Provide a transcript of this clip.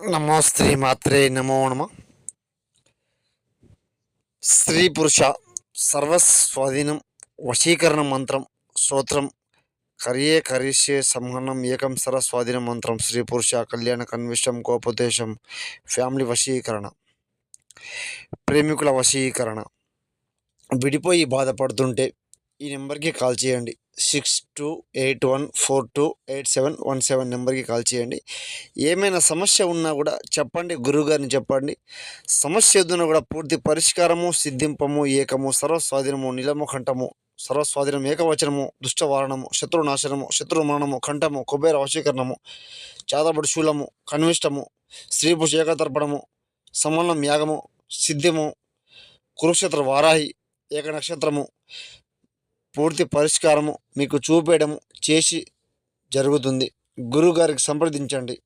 నమో స్త్రీ మాత్రే నమో నమ. స్త్రీ పురుష సర్వస్వాధీనం వశీకరణ మంత్రం స్తోత్రం కరియే కరిష్యే సంహనం ఏకం సరస్వాధీన మంత్రం స్త్రీ పురుష కళ్యాణ కన్విష్టం కోపదేశం ఫ్యామిలీ వశీకరణ ప్రేమికుల వశీకరణ. విడిపోయి బాధపడుతుంటే ఈ నెంబర్కి కాల్ చేయండి. Six two eight one four two eight seven one seven నెంబర్కి కాల్ చేయండి. ఏమైనా సమస్య ఉన్నా కూడా చెప్పండి గురువుగారిని చెప్పండి. సమస్య ఎదున కూడా పూర్తి పరిష్కారము సిద్ధింపము ఏకము సర్వస్వాధీనము నిలము కంఠము సర్వస్వాధీనం ఏకవచనము దుష్టవారణము శత్రునాశనము శత్రు మరణము కంఠము కుబేర వశీకరణము చాదబడి శూలము కన్విష్టము స్త్రీపుష ఏకతర్పణము సమన్నం యాగము సిద్ధిము కురుక్షేత్ర వారాహి ఏక నక్షత్రము పూర్తి పరిష్కారము మీకు చూపేయడము చేసి జరుగుతుంది. గురువుగారికి సంప్రదించండి.